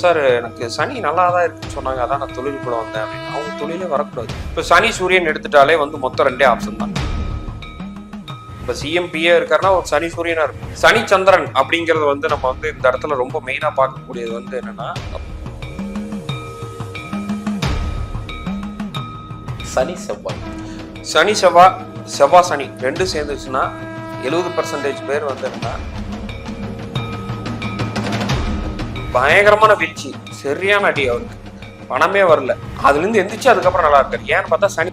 Sir எனக்கு சனி நல்லா தான் இருக்குன்னு சொன்னாங்க. அதான் நான் தொழிலுக்குள்ள வந்தேன் அப்படின்னு. அவங்க தொழிலே வரக்கூடாது. இப்போ சனி சூரியன் எடுத்துட்டாலே வந்து மொத்தம் ரெண்டே ஆப்ஷன் தான். இப்போ சிஎம்பிஏ இருக்காருன்னா ஒரு சனி சூரியனா இருக்கும். சனி சந்திரன் அப்படிங்கிறது வந்து நம்ம வந்து இந்த இடத்துல ரொம்ப மெயினா பார்க்கக்கூடியது வந்து என்னன்னா சனி செவ்வாய். சனி செவ்வா செவ்வா சனி ரெண்டும் சேர்ந்துச்சுன்னா எழுபது பர்சன்டேஜ் பேர் வந்து என்னன்னா பயங்கரமான வீழ்ச்சி. சரியான அடி அவருக்கு. பணமே வரல. அதுல இருந்து எந்திரிச்சு அதுக்கப்புறம் நல்லா இருக்காரு. ஏன்னு பார்த்தா சனி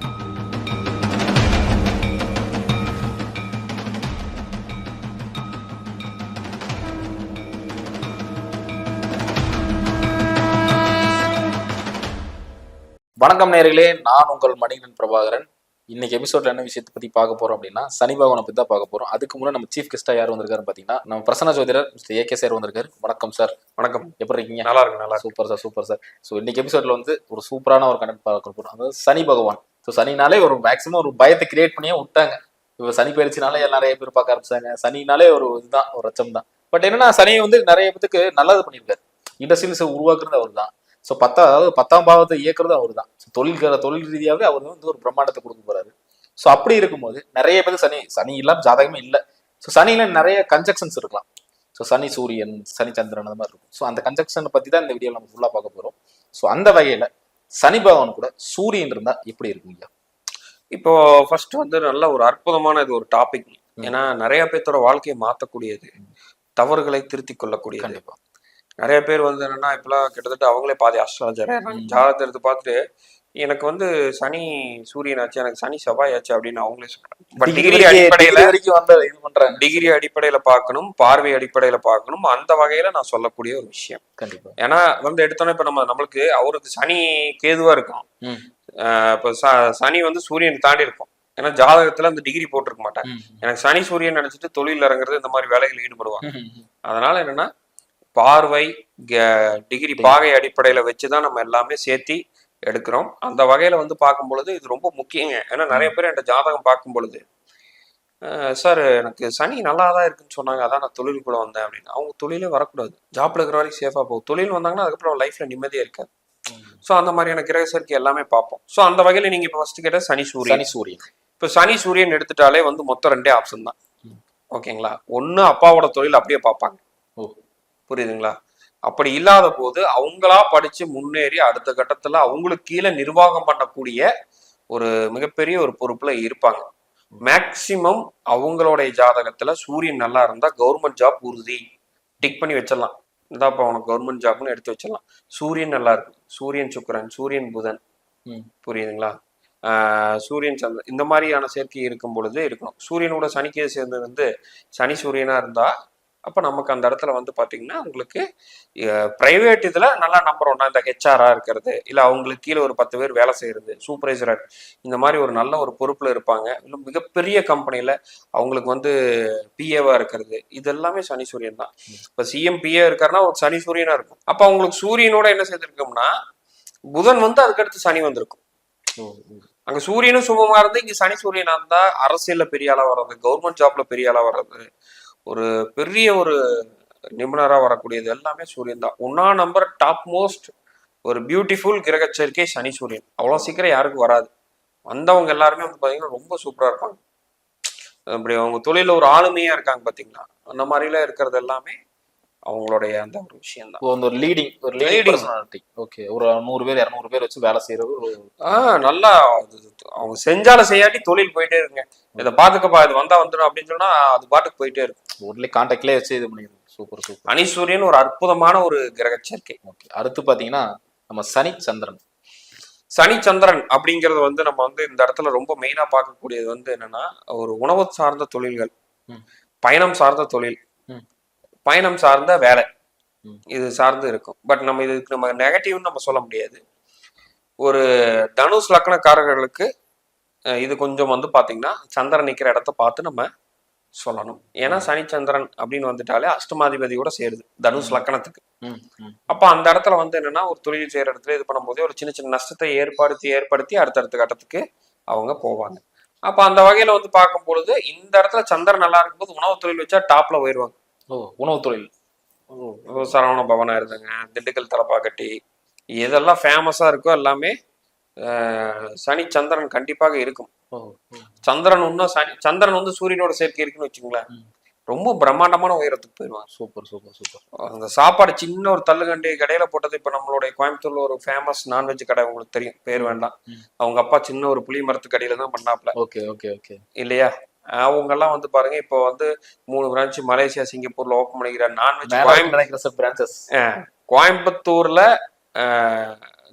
வணக்கம் நேர்களே நான் உங்கள் மணிகன் பிரபாகரன். இன்னைக்கு எபிசோட்ல என்ன விஷயத்தை பத்தி பார்க்க போறோம் அப்படின்னா சனி பகவானை பத்தி தான் பார்க்க போறோம். அதுக்கு முன்னாடி நம்ம சீஃப் கெஸ்டா யார் வந்திருக்காரு பாத்தீங்கன்னா நம்ம பிரசன்ன ஜோதிடர் மிஸ்டர் ஏகே சார் வந்திருக்காரு. வணக்கம் சார் வணக்கம். எப்படி இருக்கீங்க? நல்லா இருக்கு நல்லா super sir super sir so இன்னைக்கு எபிசோட்ல வந்து ஒரு சூப்பரான ஒரு கண்டென்ட் பார்க்க போறோம். அதாவது சனி பகவான். ஸோ சனினாலே ஒரு மேக்ஸிமம் ஒரு பயத்தை கிரியேட் பண்ணியே விட்டாங்க. இப்போ சனி பயிற்சினாலே நிறைய பேர் பார்க்க ஆரம்பிச்சாங்க. சனினாலே ஒரு இதுதான் ஒரு அச்சம் தான் பட் என்னன்னா சனி வந்து நிறைய பேத்துக்கு நல்லது பண்ணியிருக்காரு. இண்டஸ்ட்ரியல்ஸ் உருவாக்குறது அவர் தான் ஸோ பத்தா அதாவது பத்தாம் பாவத்தை இயக்குறது அவர் தான் தொழில் தொழில் ரீதியாகவே அவர் வந்து ஒரு பிரம்மாண்டத்தை கொடுக்க போறாரு. ஸோ அப்படி இருக்கும்போது நிறைய பேருக்கு சனி சனி இல்லாம ஜாதகமே இல்லை. ஸோ சனியில நிறைய கன்ஜெக்ஷன்ஸ் இருக்கலாம். ஸோ சனி சூரியன் சனி சந்திரன் அந்த மாதிரி இருக்கும். ஸோ அந்த கன்ஜெக்ஷனை பத்தி தான் இந்த வீடியோ நம்ம ஃபுல்லாக பார்க்க போறோம். ஸோ அந்த வகையில சனி பகவான் கூட சூரியன் இருந்தா எப்படி இருக்கும் ஐயா? இப்போ ஃபர்ஸ்ட் வந்து நல்ல ஒரு அற்புதமான இது ஒரு டாபிக் ஏன்னா நிறைய பேர்த்தோட வாழ்க்கையை மாத்தக்கூடியது. தவறுகளை திருத்திக் கொள்ளக்கூடியது. கண்டிப்பா. நிறைய பேர் வந்து என்னன்னா இப்பெல்லாம் கிட்டத்தட்ட அவங்களே பாதி அஸ்ட்ராலஜர் ஜாதகத்தை எடுத்து பார்த்துட்டு எனக்கு வந்து சனி சூரியன் ஆச்சு எனக்கு சனி செவ்வாய் ஆச்சு அப்படின்னு அவங்களே சொல்றாங்க. டிகிரி அடிப்படையில வரைக்கும் வந்து இது பண்றாங்க. டிகிரி அடிப்படையில பார்க்கணும் பார்வை அடிப்படையில பார்க்கணும் அந்த வகையில நான் சொல்லக்கூடிய ஒரு விஷயம். கண்டிப்பா. ஏன்னா வந்து எடுத்தோன்னே இப்ப நம்ம நம்மளுக்கு அவருக்கு சனி கேதுவா இருக்கும் இப்ப சனி வந்து சூரியன் தாண்டி இருக்கும். ஏன்னா ஜாதகத்துல அந்த டிகிரி போட்டிருக்க மாட்டாங்க ம். எனக்கு சனி சூரியன் நினைச்சிட்டு தொழில் இறங்குறது இந்த மாதிரி வேலைகள் ஈடுபடுவாங்க. அதனால என்னன்னா பார்வை டிகிரி பாகை அடிப்படையில வச்சுதான் நம்ம எல்லாமே சேர்த்தி எடுக்கிறோம். அந்த வகையில வந்து பார்க்கும் பொழுது இது ரொம்ப முக்கியங்க. ஏன்னா நிறைய பேர் என்கிட்ட ஜாதகம் பார்க்கும் பொழுது "அஹ் சார் எனக்கு சனி நல்லா தான் இருக்குன்னு சொன்னாங்க. அதான் நான் தொழிலுக்குள்ள வந்தேன் அப்படின்னு. அவங்க தொழிலே வரக்கூடாது. ஜாப்ல இருக்கிற வரைக்கும் சேஃபா போகும். தொழில் வந்தாங்கன்னா அதுக்கப்புறம் லைஃப்ல நிம்மதியா இருக்காது. ஸோ அந்த மாதிரியான கிரக சேர்க்கை எல்லாமே பார்ப்போம். ஸோ அந்த வகையில நீங்க இப்போ ஃபர்ஸ்ட் கேட்ட சனி சூரியன். சனி சூரியன். இப்போ சனி சூரியன் எடுத்துட்டாலே வந்து மொத்தம் ரெண்டே ஆப்ஷன் தான். ஓகேங்களா? ஒண்ணு அப்பாவோட தொழில் அப்படியே பார்ப்பாங்க. ஓ. புரியுதுங்களா? அப்படி இல்லாத போது அவங்களா படிச்சு முன்னேறி அடுத்த கட்டத்துல அவங்களுக்கு கீழே நிர்வாகம் பண்ணக்கூடிய ஒரு மிகப்பெரிய ஒரு பொறுப்புல இருப்பாங்க. மேக்சிமம் அவங்களுடைய ஜாதகத்துல சூரியன் நல்லா இருந்தா கவர்மெண்ட் ஜாப் உறுதி. டிக் பண்ணி வச்சிடலாம். இந்தாப்பா உனக்கு கவர்மெண்ட் ஜாப்னு எடுத்து வச்சிடலாம். சூரியன் நல்லா இருக்கு. சூரியன் சுக்கிரன் சூரியன் புதன். ம். புரியுதுங்களா? சூரியன் சந்திரன் இந்த மாதிரியான சேர்க்கை இருக்கும் பொழுது இருக்கணும். சூரியனோட சனிக்கே சேர்ந்து வந்து சனி சூரியனா இருந்தா அப்ப நமக்கு அந்த இடத்துல வந்து பாத்தீங்கன்னா உங்களுக்கு பிரைவேட் இதுல நல்லா நம்பர் ஒன்னா இந்த ஹெச்ஆராக இருக்கிறது இல்ல அவங்களுக்கு கீழே ஒரு பத்து பேர் வேலை செய்யறது சூப்பர்வைசர் இந்த மாதிரி ஒரு நல்ல ஒரு பொறுப்புல இருப்பாங்க. இல்லை மிகப்பெரிய கம்பெனில அவங்களுக்கு வந்து பிஏவா இருக்கிறது இது எல்லாமே சனி சூரியன் தான். இப்ப சிஎம் பிஏ இருக்காருன்னா ஒரு சனி சூரியனா இருக்கும். அப்ப அவங்களுக்கு சூரியனோட என்ன செய்திருக்கோம்னா புதன் வந்து அதுக்கடுத்து சனி வந்திருக்கும். அங்க சூரியனும் சுபமா இருந்து இங்க சனி சூரியனா இருந்தா அரசியல்ல பெரிய ஆளா வர்றது கவர்மெண்ட் ஜாப்ல பெரிய ஆளா வர்றது ஒரு பெரிய ஒரு நிபுணரா வரக்கூடியது எல்லாமே சூரியன் தான். ஒன்னா நம்பர் டாப் மோஸ்ட் ஒரு பியூட்டிஃபுல் கிரக சேர்க்கை சனி சூரியன். அவ்வளவு சீக்கிரம் யாருக்கும் வராது. வந்தவங்க எல்லாருமே வந்து பாத்தீங்கன்னா ரொம்ப சூப்பரா இருப்பாங்க. அப்படி அவங்க தொழில ஒரு ஆளுமையா இருக்காங்க பார்த்தீங்களா அந்த மாதிரிலாம் இருக்கிறது எல்லாமே அவங்களுடைய அந்த ஒரு விஷயம் தான் அந்த ஒரு லீடிங் ஒரு லீடிங் ஓகே ஒரு நூறு பேர் இரநூறு பேர் வச்சு வேலை செய்யறது ஆஹ் நல்லா அவங்க செஞ்சாலும் செய்யாட்டி தொழில் போயிட்டே இருக்குங்க. இதை பாத்துக்கப்பா இது வந்தா வந்துடும் அப்படின்னு சொன்னா அது பாட்டுக்கு போயிட்டே இருக்கும். ஒன்லி கான்டாக்ட்லயே வச்சு இது பண்ணிடுது சூப்பர் சூப்பர் சனி சூரியன் ஒரு அற்புதமான ஒரு கிரக சேர்க்கை. ஓகே அடுத்து பாத்தீங்கன்னா நம்ம சனி சந்திரன். சனி சந்திரன் அப்படிங்கிறது வந்து நம்ம வந்து இந்த இடத்துல ரொம்ப மெயினா பார்க்கக்கூடியது வந்து என்னன்னா ஒரு உணவு சார்ந்த தொழில்கள். பயணம் சார்ந்த தொழில். பயணம் சார்ந்த வேலை. இது சார்ந்து இருக்கும். பட் நம்ம இதுக்கு நம்ம நெகட்டிவ்னு நம்ம சொல்ல முடியாது. ஒரு தனுஷ் லக்னக்காரர்களுக்கு இது கொஞ்சம் வந்து பாத்தீங்கன்னா சந்திரன் நிக்கிற இடத்த பார்த்து நம்ம சொல்லணும். ஏன்னா சனி சந்திரன் அப்படின்னு வந்துட்டாலே அஷ்டமாதிபதியோட சேருது தனுஷ். லக்கணத்துக்கு. அப்ப அந்த இடத்துல வந்து என்னன்னா ஒரு தொழில் செய்யற இடத்துல இது பண்ணும்போதே ஒரு சின்ன சின்ன நஷ்டத்தை ஏற்படுத்தி ஏற்படுத்தி அடுத்தடுத்த கட்டத்துக்கு அவங்க போவாங்க. அப்ப அந்த வகையில வந்து பார்க்கும் பொழுது இந்த இடத்துல சந்திரன் நல்லா இருக்கும்போது உணவு தொழில் வச்சா டாப்ல போயிருவாங்க. ஓ உணவு தொழில் சரவண பவனா இருந்தாங்க. திண்டுக்கல் தலப்பாக்கட்டி. எதெல்லாம் ஃபேமஸா இருக்கோ எல்லாமே சனி சந்திரன் கண்டிப்பாக இருக்கும். சந்திரன் இன்னும் சனி சந்திரன் வந்து சூரியனோட சேர்க்கை இருக்குன்னு வச்சுங்களேன். ரொம்ப பிரம்மாண்டமான உயரத்துக்கு போயிடுவாங்க சூப்பர் சூப்பர் சூப்பர். அந்த சாப்பாடு சின்ன ஒரு தள்ளுகண்டி கடையில போட்டது இப்ப நம்மளுடைய கோயம்புத்தூர்ல ஒரு ஃபேமஸ் நான்வெஜ் கடை உங்களுக்கு தெரியும். பேர் வேண்டாம். அவங்க அப்பா சின்ன ஒரு புளி மரத்து கடையில தான் பண்ணாப்ல ஓகே ஓகே ஓகே. இல்லையா? அவங்க எல்லாம் வந்து பாருங்க இப்போ வந்து மூணு பிரான்ச் மலேசியா சிங்கப்பூர்ல ஓப்பன் பண்ணிக்கிற நான்வெஜ் பிரான்சஸ் கோயம்புத்தூர்ல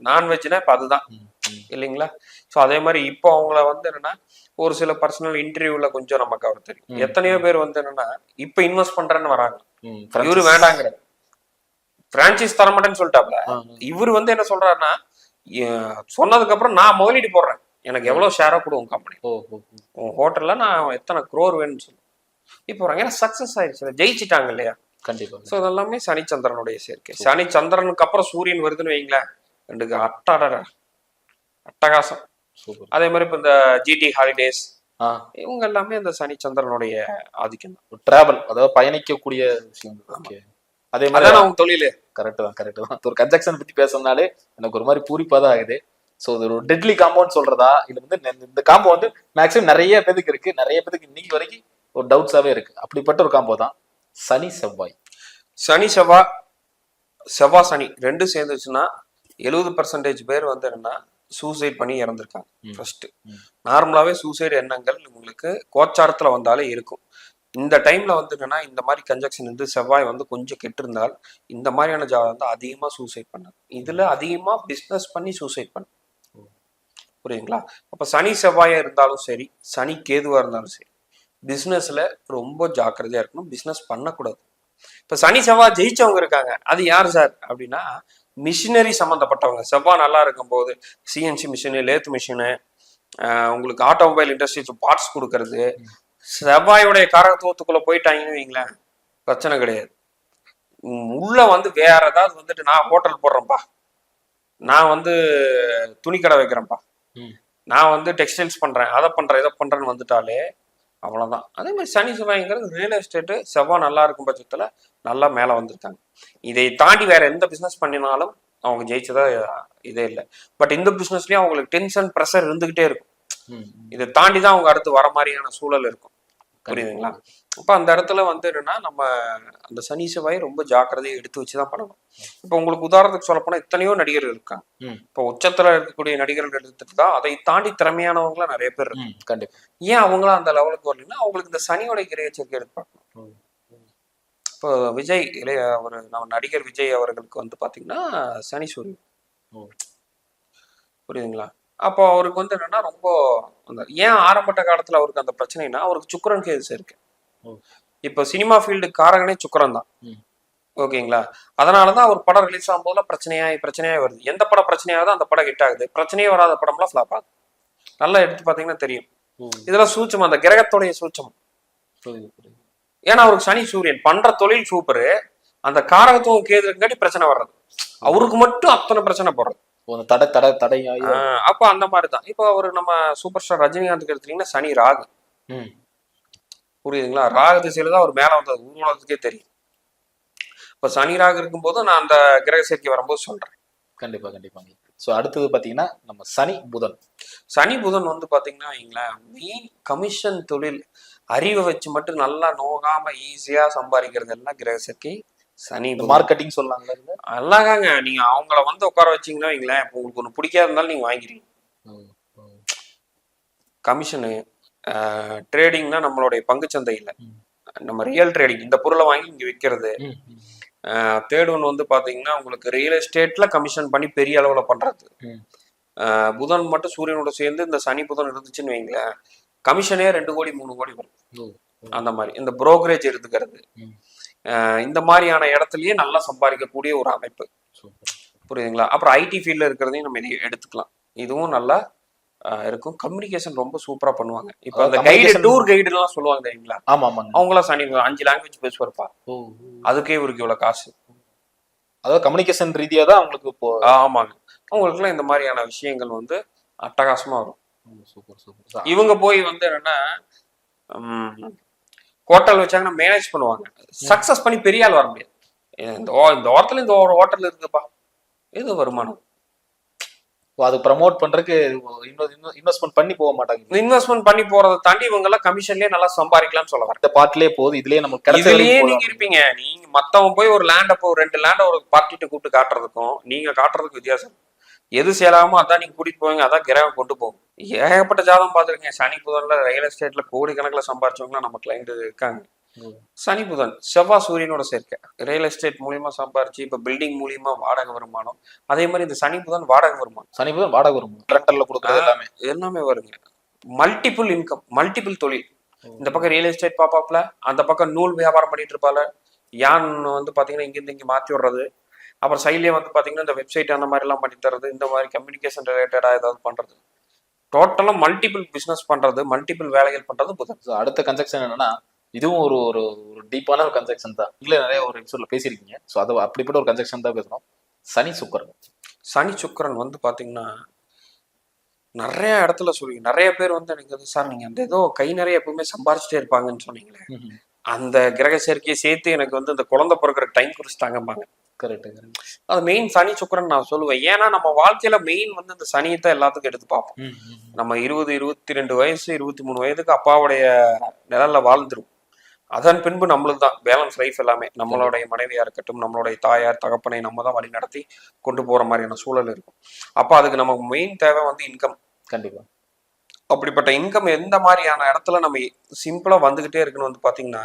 நான்வெஜ்னா இப்ப அதுதான். இல்லைங்களா? ஸோ அதே மாதிரி இப்போ அவங்கள வந்து என்னன்னா ஒரு சில பர்சனல் இன்டர்வியூல கொஞ்சம் நமக்கு அவர் தெரியும். எத்தனையோ பேர் வந்து என்னன்னா இப்ப இன்வெஸ்ட் பண்றேன்னு வராங்க. இவரு வேண்டாங்கிற பிரான்ச்சைஸ் தர மாட்டேன்னு சொல்லிட்டாப்ல. இவர் வந்து என்ன சொல்றாருன்னா சொன்னதுக்கு அப்புறம் நான் முதலீடு போடுறேன். எனக்கு எவ்வளவு ஷேரா கொடு உன் கம்பெனி. உன் ஹோட்டல்ல நான் எத்தனை குரோர் வேணும்னு சொல்லி. இப்போ வராங்க ஏன்னா சக்சஸ் ஆயிடுச்சு ஜெயிச்சிட்டாங்க இல்லையா? கண்டிப்பா. ஸோ அதெல்லாமே சனிச்சந்திரனுடைய சேர்க்கை. சனி சந்திரனுக்கு அப்புறம் சூரியன் வருதுன்னு வைங்களேன். ரெண்டுக்கு அட்டாடா அட்டகாசம். அதே மாதிரி இப்போ இந்த ஜிடி ஹாலிடேஸ் இவங்க எல்லாமே இந்த சனிச்சந்திரனுடைய ஆதிக்கம் தான். டிராவல் அதாவது பயணிக்கக்கூடிய விஷயம் அதே மாதிரி அதான் அவங்க தொழில்? கரெக்ட் தான் கரெக்ட் தான். ஒரு கன்ஜெக்ஷன் பத்தி பேசணும்னாலே எனக்கு ஒரு மாதிரி பூரிப்பா தான் ஆகுது. ஸோ இது ஒரு டெட்லி காம்பவுண்ட் சொல்றதா? இது வந்து இந்த- காம்போ வந்து மேக்ஸிமம் நிறைய பேருக்கு இருக்கு. நிறைய பேருக்கு இன்னைக்கு வரைக்கும் ஒரு டவுட்ஸாவே இருக்கு. அப்படிப்பட்ட ஒரு காம்போ தான் சனி செவ்வாய். சனி செவ்வா செவ்வா சனி ரெண்டும் சேர்ந்துச்சுன்னா எழுபது பர்சன்டேஜ் பேர் வந்து என்னன்னா சூசைட் பண்ணி இறந்துருக்காங்க. ஃபர்ஸ்ட். நார்மலாவே சூசைட் எண்ணங்கள் உங்களுக்கு கோச்சாரத்துல வந்தாலே இருக்கும். இந்த டைம்ல வந்து என்னன்னா இந்த மாதிரி கன்ஜெக்ஷன் வந்து செவ்வாய் வந்து கொஞ்சம் கெட்டிருந்தால் இந்த மாதிரியான ஜாதகம் வந்து அதிகமா சூசைட் பண்ணாங்க இதுல அதிகமா பிசினஸ் பண்ணி சூசைட் பண்ண. புரியுங்களா அப்போ சனி செவ்வாயா இருந்தாலும் சரி சனி கேதுவாக இருந்தாலும் சரி பிசினஸ்ல ரொம்ப ஜாக்கிரதையா இருக்கணும். பிசினஸ் பண்ணக்கூடாது. இப்ப சனி செவ்வாய் ஜெயிச்சவங்க இருக்காங்க. அது யார் சார்? அப்படின்னா மிஷினரி சம்மந்தப்பட்டவங்க செவ்வாய் நல்லா இருக்கும்போது சிஎன்சி மிஷினு லேத் மிஷினு உங்களுக்கு ஆட்டோமொபைல் இண்டஸ்ட்ரீஸ் பார்ட்ஸ் கொடுக்கறது. செவ்வாயோடைய காரகத்துவத்துக்குள்ளே போயிட்டாங்கன்னு வைங்களேன் பிரச்சனை கிடையாது. உள்ள வந்து வேற ஏதாவது வந்துட்டு நான் ஹோட்டல் போடுறேன்ப்பா நான் வந்து துணிக்கடை வைக்கிறேன்ப்பா நான் வந்து டெக்ஸ்டைல்ஸ் பண்றேன் அதை பண்றேன் இதை பண்றேன்னு வந்துட்டாலே அவ்வளவுதான். அதே மாதிரி சனி செவ்வாய்ங்கிறது ரியல் எஸ்டேட்டு செவ்வாய் நல்லா இருக்கும் பட்சத்துல நல்லா மேல வந்திருக்காங்க. இதை தாண்டி வேற எந்த பிசினஸ் பண்ணினாலும் அவங்க ஜெயிச்சதா இதே இல்லை. பட் இந்த பிசினஸ்லயும் அவங்களுக்கு டென்ஷன் ப்ரெஷர் இருந்துகிட்டே இருக்கும். இதை தாண்டி தான் அவங்க அடுத்து வர மாதிரியான சூழல் இருக்கும். புரியுதுங்களா? அப்ப அந்த இடத்துல வந்து என்னன்னா நம்ம அந்த சனி செவ்வாய் ரொம்ப ஜாக்கிரதையை எடுத்து வச்சுதான் பண்ணணும் இப்போ உங்களுக்கு உதாரணத்துக்கு சொல்ல போனா எத்தனையோ நடிகர்கள் இருக்காங்க. இப்போ உச்சத்துல இருக்கக்கூடிய நடிகர்கள் எடுத்துட்டு தான் அதை தாண்டி திறமையானவங்களாம் நிறைய பேர் இருக்காங்க ம், கண்டிப்பா ஏன் அவங்களாம் அந்த லெவலுக்கு வரலைன்னா அவங்களுக்கு இந்த சனியோட கிரைய சேர்க்கை எடுத்து பார்க்கணும். இப்போ விஜய் இளைய அவர் நம்ம நடிகர் விஜய் அவர்களுக்கு வந்து பாத்தீங்கன்னா சனி சூரியன். புரியுதுங்களா அப்போ அவருக்கு வந்து என்னன்னா ரொம்ப அந்த ஏன் ஆரம்பட்ட காலத்துல அவருக்கு அந்த பிரச்சனைனா அவருக்கு சுக்கரன் கேது இருக்கு. இப்போ சினிமா ஃபீல்டு காரகனே சுக்கரன் தான். ஓகேங்களா? அதனாலதான் அவர் படம் ரிலீஸ் ஆகும்போதுலாம் பிரச்சனையாயி பிரச்சனையாய் வருது. எந்த படம் பிரச்சனையாகுதோ அந்த படம் ஹிட் ஆகுது. பிரச்சனையே வராத படம்லாம் ஃபிளாப் ஆகுது. நல்லா எடுத்து பாத்தீங்கன்னா தெரியும். இதெல்லாம் சூட்சம் அந்த கிரகத்தோடைய புரியுது ஏன்னா அவருக்கு சனி சூரியன். பண்ற தொழில் சூப்பரு அந்த காரகத்துவம் கேதுக்காட்டி பிரச்சனை வர்றது. அவருக்கு மட்டும் அத்தனை பிரச்சனை போடுறது. தடை தடை தடை அப்போ அந்த மாதிரி தான் இப்போ அவர் நம்ம சூப்பர் ஸ்டார் ரஜினிகாந்த் எடுத்தீங்கன்னா சனி ராகு. புரியுதுங்களா? ராகு திசையில தான் அவர் மேல வந்தது ஊர்வலத்துக்கே தெரியும். இப்போ சனி ராகு இருக்கும்போது நான் அந்த கிரக சேர்க்கை வரும்போது சொல்றேன். கண்டிப்பா கண்டிப்பாங்க ஸோ அடுத்தது பாத்தீங்கன்னா நம்ம சனி புதன். சனி புதன் வந்து பாத்தீங்கன்னா வைங்களேன் மெயின் கமிஷன் தொழில் அறிவை வச்சு மட்டும் நல்லா நோகாம ஈஸியா சம்பாதிக்கிறது எல்லாம் கிரக சேர்க்கை சனி. மார்க்கெட்டிங் சொல்லலாம்ல இதுல? நல்லாதாங்க நீங்க அவங்கள வந்து உட்கார வச்சீங்கன்னா வைங்களேன் உங்களுக்கு ஒன்று பிடிக்காத இருந்தாலும் நீங்க வாங்கிடுவீங்க. கமிஷனு ட்ரேடிங்னா நம்மளுடைய பங்குச்சந்தை இல்லை. ம். நம்ம ரியல் ட்ரேடிங் இந்த பொருளை வாங்கி இங்க விற்கிறது தேர்ட் ஒன் வந்து பாத்தீங்கன்னா உங்களுக்கு ரியல் எஸ்டேட்ல கமிஷன் பண்ணி பெரிய அளவுல பண்றது. புதன் மட்டும் சூரியனோட சேர்ந்து இந்த சனி புதன் இருந்துச்சுன்னு வைங்களேன் கமிஷனே ரெண்டு கோடி மூணு கோடி வரும். அந்த மாதிரி இந்த புரோக்கரேஜ் எடுத்துக்கிறது. இந்த மாதிரியான இடத்துலயே நல்லா சம்பாதிக்கக்கூடிய ஒரு அமைப்பு. புரியுதுங்களா? அப்புறம் ஐடி ஃபீல்ட்ல இருக்கிறதையும் நம்ம எடுத்துக்கலாம். இதுவும் நல்லா இருக்கும். கம்யூனிகேஷன் ரொம்ப சூப்பரா பண்ணுவாங்க. இப்போ அந்த கைடு டூர் கைடு எல்லாம் சொல்லுவாங்க தெரியுங்களா? ஆமா ஆமாங்க அவங்களாம் சனி அஞ்சு லாங்குவேஜ் பேசுவார்ப்பா அதுக்கே இவருக்கு இவ்வளவு காசு. அதாவது கம்யூனிகேஷன் ரீதியா தான் உங்களுக்கு இப்போ ஆமாங்க. அவங்களுக்குலாம் இந்த மாதிரியான விஷயங்கள் வந்து அட்டகாசமா வரும். சூப்பர் சூப்பர் இவங்க போய் வந்து என்னன்னா ஹோட்டல் வச்சாங்கன்னா மேனேஜ் பண்ணுவாங்க. சக்சஸ் பண்ணி பெரிய ஆள் வர முடியாது. இந்த இந்த ஓரத்துல இந்த ஒரு ஹோட்டல் இருக்குப்பா இது வருமானம். அது ப்ரமோட் பண்றதுக்கு இன்வெஸ்ட்மெண்ட் பண்ணி போக மாட்டாங்க. இன்வெஸ்ட்மெண்ட் பண்ணி போறதை தாண்டி இவங்க எல்லாம் கமிஷன்லயே நல்லா சம்பாதிக்கலாம்னு சொல்ல இந்த பார்ட்லயே போகுது. இதுலயே நமக்கு கிடைச்ச இதுலயே வரைக்கும் நீங்க. இருப்பீங்க. நீங்க மத்தவன் போய் ஒரு லேண்ட போ ரெண்டு லேண்ட ஒரு பார்ட்டிட்டு கூப்பிட்டு காட்டுறதுக்கும் நீங்க காட்டுறதுக்கு வித்தியாசம். எது சேலாமோ அதான் நீங்க கூட்டிட்டு போவீங்க. அதான் கிரகம் கொண்டு போகும். ஏகப்பட்ட ஜாதகம் பார்த்துருக்கேன். சனி புதன்ல ரியல் எஸ்டேட்ல கோடிக்கணக்கில் சம்பாரிச்சவங்களாம் நம்ம கிளைண்ட் இருக்காங்க. சனி புதன் செவ்வாய் சூரியனோட சேர்க்கை. ரியல் எஸ்டேட் மூலியமா சம்பாரிச்சு இப்ப பில்டிங் மூலியமா வாடகை வருமானம். அதே மாதிரி இந்த சனி புதன் வாடகை வருமானம். சனி புதன் வாடகை வரும் ரெண்டர்ல கொடுக்குறது எல்லாமே. எல்லாமே வருங்க மல்டிபிள் இன்கம் மல்டிபிள் தொழில். இந்த பக்கம் ரியல் எஸ்டேட் பாப்பாப்ல அந்த பக்கம் நூல் வியாபாரம் பண்ணிட்டு இருப்பால யான் வந்து பாத்தீங்கன்னா இங்கிருந்து இங்க மாத்தி விடுறது. அப்புறம் சைட்லயே வந்து பாத்தீங்கன்னா இந்த வெப்சைட் அந்த மாதிரி எல்லாம் பண்ணி தர்றது. இந்த மாதிரி கம்யூனிகேஷன் ரிலேட்டடா ஏதாவது பண்றது. டோட்டலா மல்டிபிள் பிசினஸ் பண்றது மல்டிபிள் வேலைகள் பண்றது புதன். அடுத்த கன்ஜெக்ஷன் என்னன்னா இதுவும் ஒரு ஒரு ஒரு டீப்பான ஒரு கன்ஜெக்ஷன் தான். இல்ல நிறைய ஒரு எபிசோட்ல பேசியிருக்கீங்க. ஸோ அது அப்படிப்பட்ட ஒரு கன்ஜெக்ஷன் தான் பேசுறோம். சனி சுக்கரன். சனி சுக்கிரன் வந்து பாத்தீங்கன்னா நிறைய இடத்துல சொல்லி நிறைய பேர் வந்து எனக்கு வந்து சார் நீங்க அந்த ஏதோ கை நிறைய எப்பவுமே சம்பாரிச்சுட்டே இருப்பாங்கன்னு சொன்னீங்களே. அந்த கிரக சேர்க்கையை சேர்த்து எனக்கு வந்து இந்த குழந்தை பிறக்கிற டைம் குறிச்சிட்டாங்கம்பாங்க கரெக்ட் கரெக்ட் அது மெயின் சனி சுக்கிரன் நான் சொல்லுவேன். ஏன்னா நம்ம வாழ்க்கையில மெயின் வந்து இந்த சனியை தான் எல்லாத்துக்கும் எடுத்து பார்ப்போம். நம்ம இருபது இருபத்தி ரெண்டு வயசு இருபத்தி மூணு வயதுக்கு அப்பாவுடைய நிழல்ல வாழ்ந்துரும். அதன் பின்பு நம்மளுக்கு தான் பேலன்ஸ் லைஃப் எல்லாமே நம்மளுடைய மனைவியா இருக்கட்டும் நம்மளுடைய தாயார் தகப்பனை நம்ம தான் வழி நடத்தி கொண்டு போற மாதிரியான சூழல் இருக்கும். அப்ப அதுக்கு நமக்கு மெயின் தேவை வந்து இன்கம் கண்டிப்பா. அப்படிப்பட்ட இன்கம் எந்த மாதிரியான இடத்துல நம்ம சிம்பிளா வந்துகிட்டே இருக்குன்னு வந்து பாத்தீங்கன்னா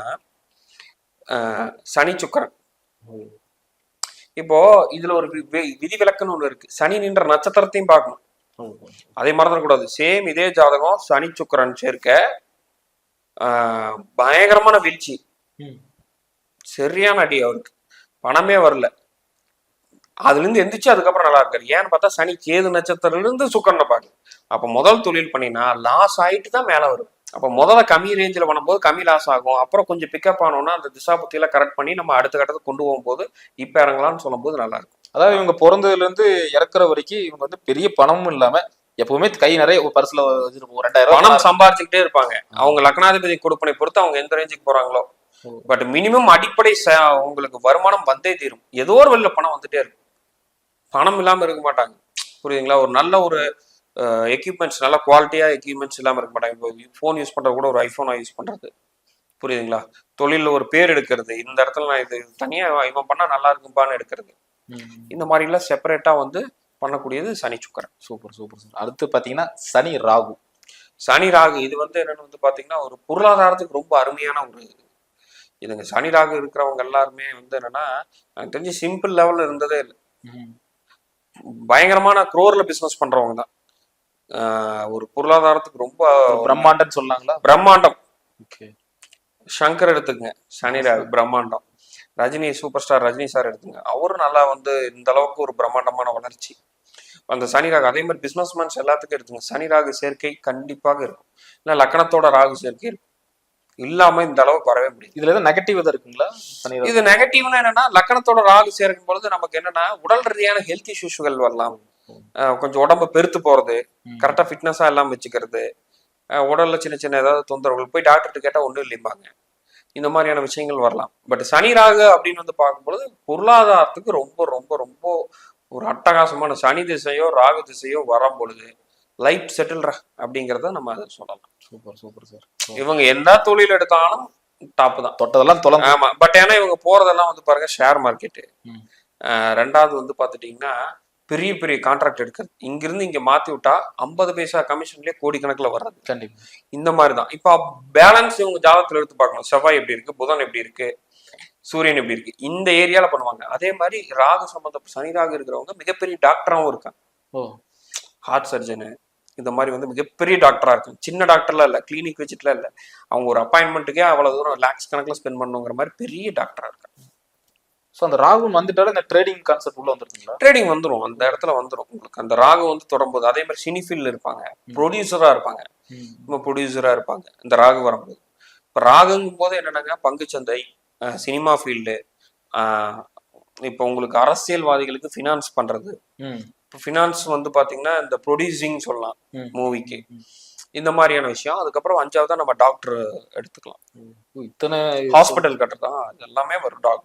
சனி சுக்கிரன். இப்போ இதுல ஒரு விதிவிலக்குன்னு ஒண்ணு இருக்கு. சனி நின்ற நட்சத்திரத்தையும் பார்க்கணும். அதே மறந்துடக்கூடாது சேம் இதே ஜாதகம் சனி சுக்கிரன் சேர்க்க பயங்கரமான வீழ்ச்சி. சரியான அடி அவருக்கு. பணமே வரல. அதுல இருந்து எந்திரிச்சு அதுக்கப்புறம் நல்லா இருக்காரு. ஏன்னு பார்த்தா சனி கேது நட்சத்திரத்துல இருந்து சுக்கரனை பாக்கு அப்ப முதல் தொழில் பண்ணினா லாஸ் ஆயிட்டு தான் மேல வரும். அப்ப முதல்ல கம்மி ரேஞ்சில் பண்ணும்போது கம்மி லாஸ் ஆகும். அப்புறம் கொஞ்சம் பிக்கப் ஆனோம்னா அந்த திசா புத்தியில கரெக்ட் பண்ணி நம்ம அடுத்த கட்டத்துக்கு கொண்டு போகும்போது இப்ப இறங்கலாம்னு சொல்லும்போது நல்லா இருக்கும். அதாவது இவங்க பிறந்ததுல இருந்து இறக்குற வரைக்கும் இவங்க வந்து பெரிய பணமும் இல்லாம எப்பவுமே கை நிறைய ஒரு வச்சுட்டு போவோம் ரெண்டாயிரம் பணம் சம்பாரிச்சுக்கிட்டே இருப்பாங்க. அவங்க லக்னாதிபதி கொடுப்பனை பொறுத்து அவங்க எந்த ரேஞ்சுக்கு போறாங்களோ. பட் மினிமம் அடிப்படை உங்களுக்கு வருமானம் வந்தே தீரும். ஏதோ ஒரு வெளில பணம் வந்துட்டே இருக்கும். பணம் இல்லாம இருக்க மாட்டாங்க. புரியுதுங்களா? ஒரு நல்ல ஒரு எக்யூப்மெண்ட்ஸ் நல்ல குவாலிட்டியா எக்யூப்மெண்ட்ஸ் இல்லாம இருக்க மாட்டாங்க. இப்போ ஃபோன் யூஸ் பண்றது கூட ஒரு ஐபோனா யூஸ் பண்றது. புரியுதுங்களா? தொழில்ல ஒரு பேர் எடுக்கிறது. இந்த இடத்துல நான் இது தனியா இவன் பண்ணா நல்லா இருக்கும்பான்னு எடுக்கிறது. இந்த மாதிரி எல்லாம் செப்பரேட்டா வந்து பண்ணக்கூடியது சனி சுக்கரன். Super super super. அடுத்து பாத்தீங்கன்னா சனி ராகு. சனி ராகு இது வந்து என்னன்னு வந்து பாத்தீங்கன்னா ஒரு பொருளாதாரத்துக்கு ரொம்ப அருமையான ஒரு இதுங்க. சனி ராகு இருக்கிறவங்க எல்லாருமே வந்து என்னன்னா எனக்கு தெரிஞ்சு சிம்பிள் லெவல்ல இருந்ததே இல்லை. பயங்கரமான குரோர்ல பிசினஸ் பண்றவங்க தான். ஒரு பொருளாதாரத்துக்கு ரொம்ப ஒரு பிரம்மாண்டன்னு சொன்னாங்களா? பிரம்மாண்டம். சங்கர் எடுத்துக்கங்க. சனி ராகு பிரம்மாண்டம். Rajini super star Rajini sir எடுத்துங்க. அவரும் நல்லா வந்து இந்த அளவுக்கு ஒரு பிரம்மாண்டமான வளர்ச்சி. அந்த சனி ராகு அதே மாதிரி பிசினஸ் மேன்ஸ் எல்லாத்துக்கும் எடுத்துங்க. சனி ராகு சேர்க்கை கண்டிப்பாக இருக்கும். இல்லை லக்கணத்தோட ராகு சேர்க்கை இருக்கும். இல்லாம இந்த அளவுக்கு வரவே முடியாது. இதுல ஏதாவது நெகட்டிவ் எதாவது இருக்குங்களா? இது நெகட்டிவ்னா என்னன்னா லக்கணத்தோட ராகு சேர்க்கும் பொழுது நமக்கு என்னன்னா உடல் ரீதியான ஹெல்த் இஷ்யூஸ்கள் வரலாம். கொஞ்சம் உடம்பு பெருத்து போறது. கரெக்டா ஃபிட்னஸா எல்லாம் வச்சுக்கிறது. உடல்ல சின்ன சின்ன ஏதாவது தொந்தரவுகள் போய் டாக்டர்கிட்ட கேட்டா ஒண்ணும் இல்லைம்பாங்க. இந்த மாதிரியான விஷயங்கள் வரலாம். பட் சனி ராகு அப்படின்னு வந்து பார்க்கும்பொழுது பொருளாதாரத்துக்கு ரொம்ப ரொம்ப ரொம்ப ஒரு அட்டகாசமான சனி திசையோ ராகு திசையோ வரும் பொழுது லைஃப் செட்டில் அப்படிங்கிறத நம்ம அதை சொல்லலாம். Super super sir. இவங்க எந்த தொழில் எடுத்தாலும் டாப் தான். தொட்டதெல்லாம் தொலைஞ்சு ஆமா. பட் ஏன்னா இவங்க போறதெல்லாம் வந்து பாருங்க ஷேர் மார்க்கெட்டு. ரெண்டாவது வந்து பாத்துட்டீங்கன்னா பெரிய பெரிய கான்ட்ராக்ட் எடுக்கிறது இங்கிருந்து இங்க மாத்தி விட்டா ஐம்பது பைசா கமிஷன்லயே கோடிக்கணக்குல வர்றது. கண்டிப்பா. இந்த மாதிரி தான் இப்போ பேலன்ஸ் இவங்க ஜாதகத்துல எடுத்து பார்க்கணும். செவ்வாய் எப்படி இருக்கு? புதன் எப்படி இருக்கு? சூரியன் எப்படி இருக்கு? இந்த ஏரியால பண்ணுவாங்க. அதே மாதிரி ராகு சம்பந்த சனி ராகு இருக்கிறவங்க மிகப்பெரிய டாக்டராகவும் இருக்காங்க. ஓ. ஹார்ட் சர்ஜனு இந்த மாதிரி வந்து மிகப்பெரிய டாக்டரா இருக்கும் சின்ன டாக்டர்லாம் இல்ல கிளினிக் வச்சுட்டுலாம் இல்ல. அவங்க ஒரு அப்பாயின்மெண்ட்டுக்கே அவ்வளவு தூரம் லேக்ஸ் கணக்குல ஸ்பெண்ட் பண்ணுங்கிற மாதிரி பெரிய டாக்டரா இருக்காங்க. ஸோ அந்த ராகுன் வந்துட்டாலும் இந்த ட்ரேடிங் கான்செப்ட் உள்ள வந்துருக்குங்களா ட்ரேடிங் வந்துரும் அந்த இடத்துல வந்துரும். உங்களுக்கு அந்த ராகு வந்து தொடரும்போது அதே மாதிரி சினிஃபீல்ட்ல இருப்பாங்க. ப்ரொடியூசரா இருப்பாங்க. நம்ம ப்ரொடியூசரா இருப்பாங்க இந்த ராகு வரும்போது. இப்போ ராகுங்கும் போது என்னன்னாங்க? பங்குச்சந்தை சினிமா ஃபீல்டு இப்போ உங்களுக்கு அரசியல்வாதிகளுக்கு ஃபினான்ஸ் பண்றது. ம். இப்போ ஃபினான்ஸ் வந்து பாத்தீங்கன்னா இந்த ப்ரொடியூசிங் சொல்லலாம். மூவிக்கு இந்த மாதிரியான விஷயம். அதுக்கப்புறம் அஞ்சாவதா நம்ம டாக்டர் எடுத்துக்கலாம். இத்தனை ஹாஸ்பிட்டல் கட்டுறதா? எல்லாமே வரும் டாக்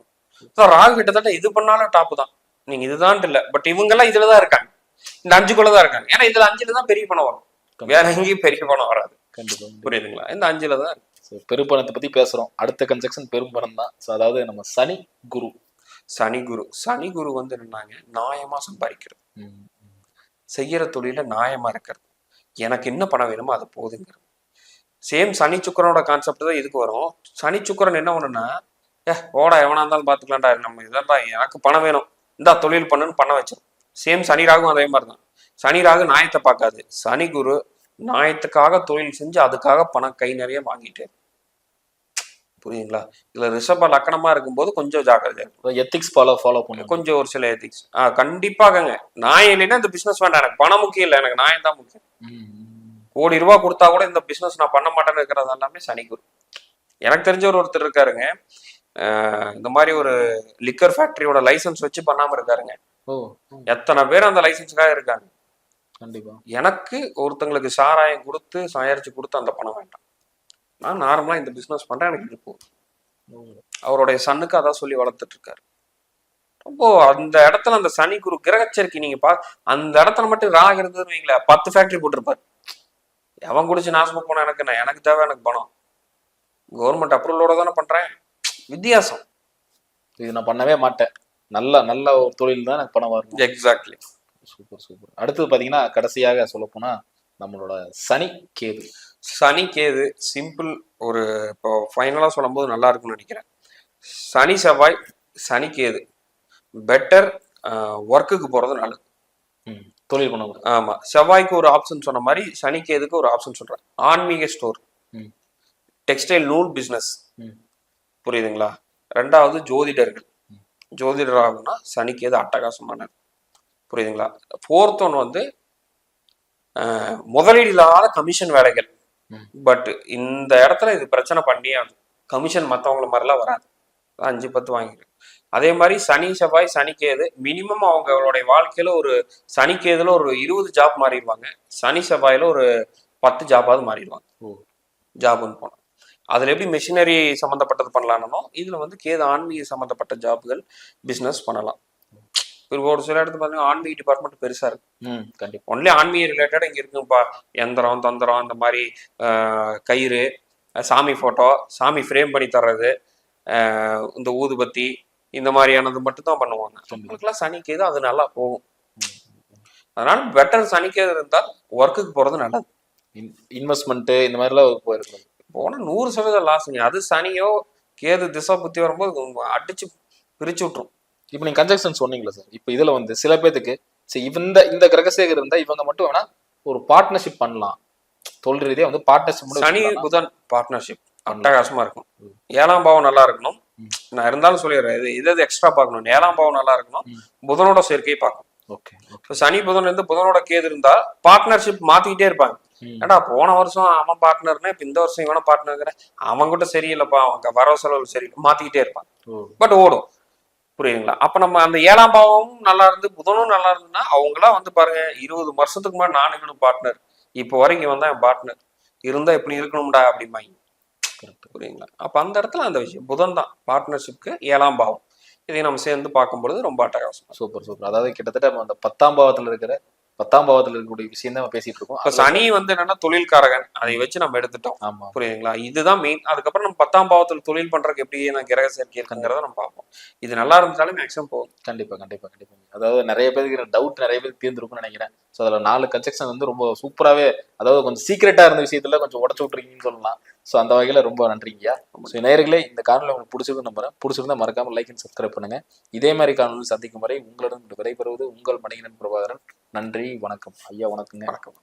ஸோ ராகு கிட்டத்தட்ட இது பண்ணாலும் டாப் தான். நீங்க இதுதான் இல்ல. பட் இவங்க எல்லாம் இதுல தான் இருக்காங்க. இந்த அஞ்சுக்குள்ள தான் இருக்காங்க. ஏன்னா இதுல அஞ்சுல தான் பெரிய பணம் வரும். வேற எங்கேயும் பெரிய பணம் வராது. கண்டிப்பா புரியுதுங்களா? இந்த அஞ்சுல தான் பெரும்பணத்தை பத்தி பேசுறோம். அடுத்த கன்ஜெக்ஷன் பெரும்பணம் தான். ஸோ அதாவது நம்ம சனி குரு. சனி குரு. சனி குரு வந்து என்னன்னாங்க? நியாயமா சம்பாதிக்கிறது. செய்யற தொழில நியாயமா இருக்கிறது. எனக்கு என்ன பணம் வேணுமோ அது போதுங்கிறது. சேம் சனி சுக்கரனோட கான்செப்ட் தான் இதுக்கு வரும். சனி சுக்கரன் என்ன ஒண்ணுன்னா ஏ ஓடா எவனா இருந்தாலும் பாத்துக்கலாம்டா. நம்ம இதெல்லாம் எனக்கு பணம் வேணும். இந்தா தொழில் பண்ணுன்னு பண்ண வச்சிடும் சேம் சனி ராகும் அதே மாதிரி தான் சனி ராகு நியாயத்தை பார்க்காது. சனி குரு நியாயத்துக்காக தொழில் செஞ்சு அதுக்காக பணம் கை நிறைய வாங்கிட்டே. இருக்கும். புரியுதுங்களா? இதுல ரிஷப லக்கணமா இருக்கும்போது கொஞ்சம் ஜாக்கிரதையா எத்திக்ஸ் ஃபாலோ ஃபாலோ பண்ணுவோம் கொஞ்சம் ஒரு சில எதிக்ஸ் ஆ கண்டிப்பாகங்க நான் இல்லைன்னா இந்த பிசினஸ் வேண்டாம். எனக்கு பணம் முக்கியம் இல்லை. எனக்கு நியாயம் தான் முக்கியம். கோடி ரூபாய் கொடுத்தா கூட இந்த பிசினஸ் நான் பண்ண மாட்டேன்னு இருக்கிறது எல்லாமே சனி குரு. எனக்கு தெரிஞ்சவர் ஒருத்தர் இருக்காருங்க. இந்த மாதிரி ஒரு லிக்கர் ஃபேக்டரியோட லைசன்ஸ் வச்சு பண்ணாம இருக்காருங்க. ஓ. எத்தனை பேர் அந்த லைசன்ஸுக்காக இருக்காங்க? கண்டிப்பா. எனக்கு ஒருத்தங்களுக்கு சாராயம் கொடுத்து சாயரிச்சு கொடுத்து அந்த பணம் வேண்டாம். நான் நார்மலா இந்த பிசினஸ் பண்றேன் எனக்கு ஓ, அவருடைய சன்னுக்கு அதான் சொல்லி வளர்த்துட்டு இருக்காரு ரொம்ப அந்த இடத்துல அந்த சனி குரு கிரகச்சரிக்கை நீங்க பா அந்த இடத்துல மட்டும் ராக இருந்ததுன்னு வைங்களேன் பத்து ஃபேக்டரி போட்டிருப்பாரு. எவன் குடிச்சு நாசமா போனா எனக்கு என்ன? எனக்கு தேவை எனக்கு பணம். கவர்மெண்ட் அப்ரூவலோட தானே பண்றேன். வித்தியாசம். இது நான் பண்ணவே மாட்டேன். நல்ல நல்ல ஒரு தொழில் தான் எனக்கு பணம் வரும். எக்ஸாக்ட்லி சூப்பர் சூப்பர் அடுத்தது பாத்தீங்கன்னா கடைசியாக சொல்ல போனா நம்மளோட சனி கேது. சனி கேது சிம்பிள் ஒரு இப்போ ஃபைனலாக சொல்லும்போது நல்லா இருக்கும்னு நினைக்கிறேன். சனி செவ்வாய் சனி கேது. பெட்டர் ஒர்க்குக்கு போறது நல்லது. ம், தொழில் பண்ண முடியும் ஆமா. செவ்வாய்க்கு ஒரு ஆப்ஷன் சொன்ன மாதிரி சனி கேதுக்கு ஒரு ஆப்ஷன் சொல்றேன். ஆன்மீக ஸ்டோர் ம். டெக்ஸ்டைல் நூல் பிசினஸ் ம். புரியுதுங்களா? ரெண்டாவது ஜோதிடர்கள். ஜோதிடர் ஆகுனா சனி கேது அட்டகாசமானது புரியுதுங்களா? ஃபோர்த் ஒன் வந்து முதலீடு இல்லாத கமிஷன் வேலைகள். பட் இந்த இடத்துல இது பிரச்சனை பண்ணியே ஆகும் கமிஷன் மற்றவங்கள மாதிரிலாம் வராது. அஞ்சு பத்து வாங்கிடு அதே மாதிரி சனி செவ்வாய் சனி கேது மினிமம் அவங்களுடைய வாழ்க்கையில ஒரு சனி கேதுல ஒரு இருபது ஜாப் மாறிடுவாங்க. சனி செவ்வாயில ஒரு பத்து ஜாபாவது மாறிடுவாங்க. ஜாப்னு போனோம் அதுல எப்படி மெஷினரி சம்மந்தப்பட்டது பண்ணலாம்னோ இதுல வந்து கேது ஆன்மீக சம்மந்தப்பட்ட ஜாப்கள் பிசினஸ் பண்ணலாம். ஒரு சில இடத்துல பார்த்தீங்கன்னா ஆன்மீக டிபார்ட்மெண்ட் பெருசா இருக்கு. ம் கண்டிப்பா. ஒன்லி ஆன்மீக ரிலேட்டட் இங்க இருக்குப்பா எந்திரம் தந்திரம் இந்த மாதிரி கயிறு சாமி போட்டோ சாமி ஃப்ரேம் பண்ணி தர்றது இந்த ஊதுபத்தி இந்த மாதிரியானது மட்டும் தான் பண்ணுவாங்க அவங்களுக்குலாம் சனிக்கேது அது நல்லா போகும். அதனால பெட்டர் சனிக்கேது இருந்தால் ஒர்க்குக்கு போறது நல்லது. இன்வெஸ்ட்மெண்ட் இந்த மாதிரிலாம் போயிருக்கணும். போனா நூறு சதவீதம் லாஸ்ங்க அது சனியோ கேது திசை புத்தி வரும்போது அடிச்சு பிரிச்சு விட்டுரும். இப்போ நீங்க கன்ஜெக்ஷன் சொன்னீங்களா சார் இப்போ இதுல வந்து சில பேத்துக்கு சரி இந்த இந்த கிரகசேகர் இருந்தா இவங்க மட்டும் வேணா ஒரு பார்ட்னர்ஷிப் பண்ணலாம். தொழில் ரீதியா வந்து பார்ட்னர்ஷிப் சனி புதன் பார்ட்னர்ஷிப் அட்டகாசமா இருக்கும். ஏழாம் பாவம் நல்லா இருக்கணும். நான் இருந்தாலும் சொல்லிடுறேன். இது இது எக்ஸ்ட்ரா பார்க்கணும். ஏழாம் பாவம் நல்லா இருக்கணும். புதனோட சேர்க்கையை பார்க்கணும். ஓகே சனி புதன் இருந்து புதனோட கேது இருந்தா பார்ட்னர்ஷிப் மாத்திக்கிட்டே இருப்பாங்க. ஏடா போன வருஷம் அவன் பார்ட்னர்னு இப்ப இந்த வருஷம் இவன பார்ட்னர் அவன் கூட சரியில்லைப்பா அவங்க வரவு செலவு சரியில்லை. மாத்திக்கிட்டே இருப்பான். பட் ஓடும். புரியுதுங்களா? அப்ப நம்ம அந்த ஏழாம் பாவமும் நல்லா இருந்து புதனும் நல்லா இருந்ததுன்னா அவங்களாம் வந்து பாருங்க இருபது வருஷத்துக்கு முன்னாடி நானுங்களும் பார்ட்னர் இப்போ வரைக்கும் வந்தா என் பார்ட்னர் இருந்தா இப்படி இருக்கணும்டா அப்படிம்பாங்க. புரியுங்களா அப்ப அந்த இடத்துல அந்த விஷயம். புதன் தான் பார்ட்னர்ஷிப்க்கு ஏழாம் பாவம். இதை நம்ம சேர்ந்து பார்க்கும்பொழுது ரொம்ப அட்டகாசம் சூப்பர் சூப்பர் அதாவது கிட்டத்தட்ட அந்த பத்தாம் பாவத்துல இருக்கிற பத்தாம் பாவத்துல இருக்கக்கூடிய விஷயம் தான் பேசிட்டு இருக்கோம். சனி வந்து என்னன்னா தொழில்காரகன் அதை வச்சு நம்ம எடுத்துட்டோம். ஆமா. புரியுதுங்களா? இதுதான் மெயின் அதுக்கப்புறம் நம்ம பத்தாம் பாவத்தில் தொழில் பண்றதுக்கு எப்படி நான் கிரக சேர்க்கை இருக்குங்கிறத நம்ம பார்ப்போம். இது நல்லா இருந்தாலும் மேக்ஸிமம் போகும் கண்டிப்பா கண்டிப்பா கண்டிப்பா. அதாவது நிறைய பேருக்கு டவுட் நிறைய பேருக்கு தீர்ந்துருக்கும்னு நினைக்கிறேன். ஸோ அதுல நாலு கன்ஸ்ட்ரக்ஷன் வந்து ரொம்ப சூப்பராகவே அதாவது கொஞ்சம் சீக்கிரட்டா இருந்த விஷயத்துல கொஞ்சம் உடச்சு விட்டுருக்கீங்கன்னு சொல்லலாம். ஸோ அந்த வகையில ரொம்ப நன்றிங்கய்யா. ஸோ நேயர்களே இந்த காணொலி உங்களுக்கு பிடிச்சிருக்கு நம்புறேன். பிடிச்சிருந்தா மறக்காம லைக் அண்ட் சப்ஸ்கிரைப் பண்ணுங்க. இதே மாதிரி காணொலி சந்திக்கும் வரை உங்களிடம் விடைபெறுவது உங்கள் மணிகண்டன் பிரபாகரன். நன்றி வணக்கம். ஐயா வணக்கங்க. வணக்கம்.